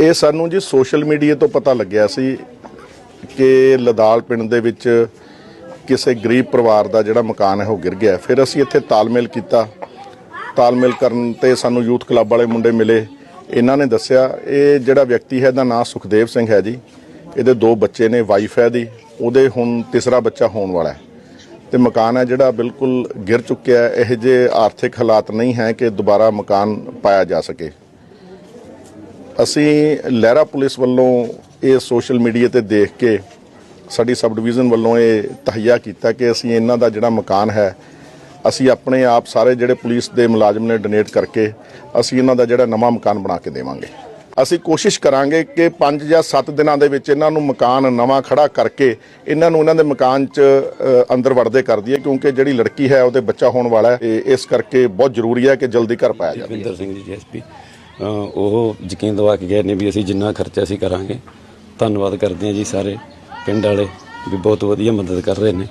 ਇਹ ਸਾਨੂੰ ਜੀ ਸੋਸ਼ਲ ਮੀਡੀਆ ਤੋਂ ਪਤਾ ਲੱਗਿਆ ਸੀ ਕਿ ਲਦਾਲ ਪਿੰਡ ਦੇ ਵਿੱਚ ਕਿਸੇ ਗਰੀਬ ਪਰਿਵਾਰ ਦਾ ਜਿਹੜਾ ਮਕਾਨ ਹੈ ਉਹ ਗਿਰ ਗਿਆ। ਫਿਰ ਅਸੀਂ ਇੱਥੇ ਤਾਲਮੇਲ ਕੀਤਾ। ਤਾਲਮੇਲ ਕਰਨ ਤੇ ਸਾਨੂੰ ਯੂਥ ਕਲੱਬ ਵਾਲੇ ਮੁੰਡੇ ਮਿਲੇ। ਇਹਨਾਂ ਨੇ ਦੱਸਿਆ, ਇਹ ਜਿਹੜਾ ਵਿਅਕਤੀ ਹੈ ਇਹਦਾ ਨਾਮ ਸੁਖਦੇਵ ਸਿੰਘ ਹੈ ਜੀ। ਇਹਦੇ ਦੋ ਬੱਚੇ ਨੇ ਵਾਈਫ ਹੈ ਦੀ ਉਹਦੇ ਹੁਣ ਤੀਸਰਾ ਬੱਚਾ ਹੋਣ ਵਾਲਾ ਹੈ। ਤੇ ਮਕਾਨ ਹੈ ਜਿਹੜਾ ਬਿਲਕੁਲ ਗਿਰ ਚੁੱਕਿਆ ਹੈ। ਇਹ ਜੇ ਆਰਥਿਕ ਹਾਲਾਤ ਨਹੀਂ ਹੈ ਕਿ ਦੁਬਾਰਾ ਮਕਾਨ ਪਾਇਆ ਜਾ ਸਕੇ। ਅਸੀਂ ਲਹਿਰਾ ਪੁਲਿਸ ਵੱਲੋਂ ਇਹ ਸੋਸ਼ਲ ਮੀਡੀਆ ਤੇ ਦੇਖ ਕੇ ਸਾਡੀ ਸਬ ਡਿਵੀਜ਼ਨ ਵੱਲੋਂ ਇਹ ਤਹਈਆ ਕੀਤਾ ਕਿ ਅਸੀਂ ਇਹਨਾਂ ਦਾ ਜਿਹੜਾ ਮਕਾਨ ਹੈ, ਅਸੀਂ ਆਪਣੇ ਆਪ ਸਾਰੇ ਜਿਹੜੇ ਪੁਲਿਸ ਦੇ ਮੁਲਾਜ਼ਮ ਨੇ ਡੋਨੇਟ ਕਰਕੇ ਅਸੀਂ ਇਹਨਾਂ ਦਾ ਜਿਹੜਾ ਨਵਾਂ ਮਕਾਨ ਬਣਾ ਕੇ ਦੇਵਾਂਗੇ। ਅਸੀਂ ਕੋਸ਼ਿਸ਼ ਕਰਾਂਗੇ ਕਿ 5 ਜਾਂ 7 ਦਿਨਾਂ ਦੇ ਵਿੱਚ ਇਹਨਾਂ ਨੂੰ ਮਕਾਨ ਨਵਾਂ ਖੜਾ ਕਰਕੇ ਇਹਨਾਂ ਨੂੰ ਇਹਨਾਂ ਦੇ ਮਕਾਨ 'ਚ ਅੰਦਰ ਵੜਦੇ ਕਰ ਦਈਏ ਕਿਉਂਕਿ ਜਿਹੜੀ ਲੜਕੀ ਹੈ, ਉਹਦੇ ਬੱਚਾ ਹੋਣ ਵਾਲਾ ਹੈ ਇਸ ਕਰਕੇ ਬਹੁਤ ਜ਼ਰੂਰੀ ਹੈ ਕਿ ਜਲਦੀ ਘਰ ਪਾਇਆ ਜਾਵੇ। ਸਿੰਘ ਜੀ, ਜੀਐਸਪੀ। ਉਹ ਯਕੀਨ ਦਵਾ ਕੇ ਗਏ ਨੇ ਵੀ ਅਸੀਂ ਜਿੰਨਾ ਖਰਚਾ ਅਸੀਂ ਕਰਾਂਗੇ। ਧੰਨਵਾਦ ਕਰਦੇ ਹਾਂ ਜੀ ਸਾਰੇ ਪਿੰਡ ਵਾਲੇ ਵੀ ਬਹੁਤ ਵਧੀਆ ਮਦਦ ਕਰ ਰਹੇ ਨੇ।